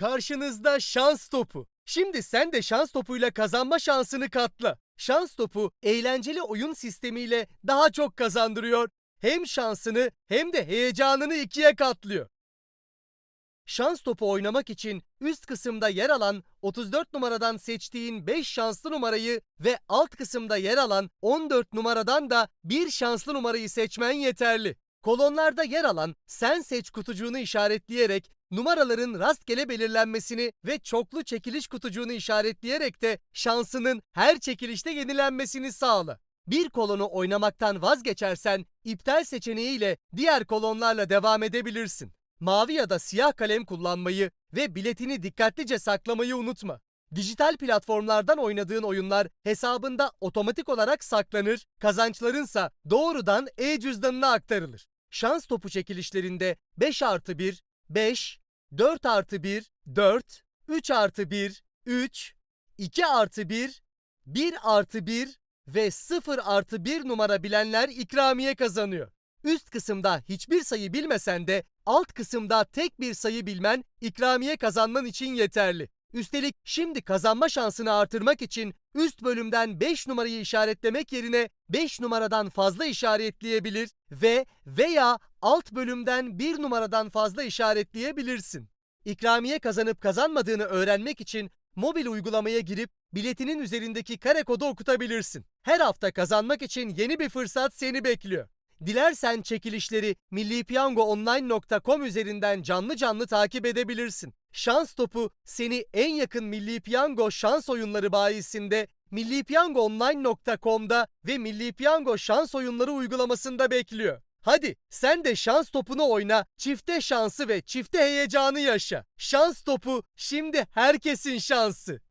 Karşınızda şans topu. Şimdi sen de şans topuyla kazanma şansını katla. Şans topu eğlenceli oyun sistemiyle daha çok kazandırıyor. Hem şansını hem de heyecanını ikiye katlıyor. Şans topu oynamak için üst kısımda yer alan 34 numaradan seçtiğin 5 şanslı numarayı ve alt kısımda yer alan 14 numaradan da bir şanslı numarayı seçmen yeterli. Kolonlarda yer alan sen seç kutucuğunu işaretleyerek numaraların rastgele belirlenmesini ve çoklu çekiliş kutucuğunu işaretleyerek de şansının her çekilişte yenilenmesini sağla. Bir kolonu oynamaktan vazgeçersen iptal seçeneğiyle diğer kolonlarla devam edebilirsin. Mavi ya da siyah kalem kullanmayı ve biletini dikkatlice saklamayı unutma. Dijital platformlardan oynadığın oyunlar hesabında otomatik olarak saklanır, kazançlarınsa doğrudan e-cüzdanına aktarılır. Şans topu çekilişlerinde 5 artı 1, 5, 4 artı 1, 4, 3 artı 1, 3, 2 artı 1, 1 artı 1 ve 0 artı 1 numara bilenler ikramiye kazanıyor. Üst kısımda hiçbir sayı bilmesen de alt kısımda tek bir sayı bilmen ikramiye kazanman için yeterli. Üstelik şimdi kazanma şansını artırmak için üst bölümden 5 numarayı işaretlemek yerine 5 numaradan fazla işaretleyebilir ve veya alt bölümden 1 numaradan fazla işaretleyebilirsin. İkramiye kazanıp kazanmadığını öğrenmek için mobil uygulamaya girip biletinin üzerindeki kare kodu okutabilirsin. Her hafta kazanmak için yeni bir fırsat seni bekliyor. Dilersen çekilişleri millipiyangoonline.com üzerinden canlı canlı takip edebilirsin. Şans topu seni en yakın Milli Piyango şans oyunları bayisinde millipiyangoonline.com'da ve Milli Piyango şans oyunları uygulamasında bekliyor. Hadi sen de şans topunu oyna, çifte şansı ve çifte heyecanı yaşa. Şans topu şimdi herkesin şansı.